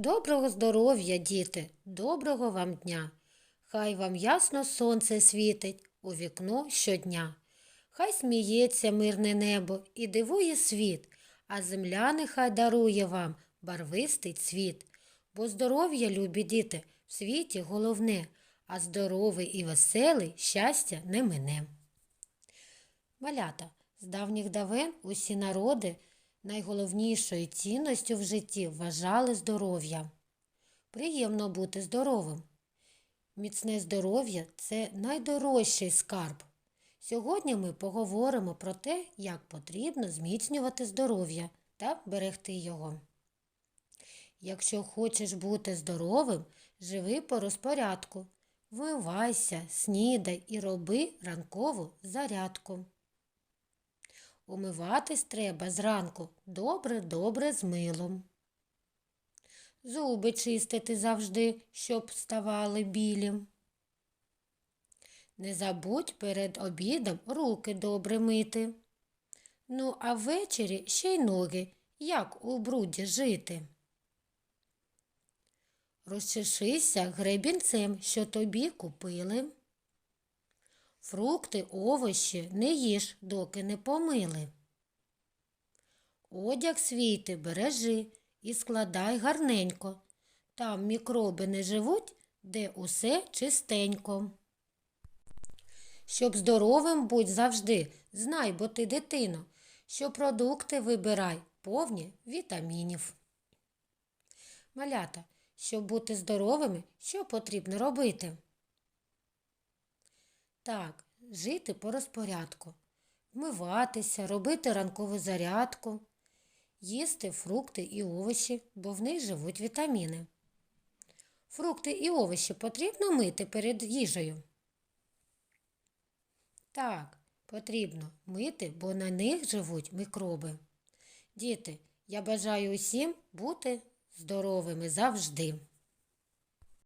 Доброго здоров'я, діти, доброго вам дня. Хай вам ясно сонце світить у вікно щодня. Хай сміється мирне небо і дивує світ, а земля нехай дарує вам барвистий цвіт. Бо здоров'я, любі діти, в світі головне, а здоровий і веселий щастя не мине. Малята, з давніх давен усі народи найголовнішою цінністю в житті вважали здоров'я. Приємно бути здоровим. Міцне здоров'я це найдорожчий скарб. Сьогодні ми поговоримо про те, як потрібно зміцнювати здоров'я та берегти його. Якщо хочеш бути здоровим, живи по розпорядку. Вмивайся, снідай і роби ранкову зарядку. Умиватись треба зранку добре-добре з милом. Зуби чистити завжди, щоб ставали білі. Не забудь перед обідом руки добре мити. Ну, а ввечері ще й ноги, як у бруді жити. Розчешися гребінцем, що тобі купили. Фрукти, овочі не їж, доки не помили. Одяг свій ти бережи і складай гарненько. Там мікроби не живуть, де усе чистенько. Щоб здоровим будь завжди, знай, бо ти дитино, що продукти вибирай повні вітамінів. Малята, щоб бути здоровими, що потрібно робити? Так, жити по розпорядку, вмиватися, робити ранкову зарядку, їсти фрукти і овочі, бо в них живуть вітаміни. Фрукти і овочі потрібно мити перед їжею. Так, потрібно мити, бо на них живуть мікроби. Діти, я бажаю усім бути здоровими завжди.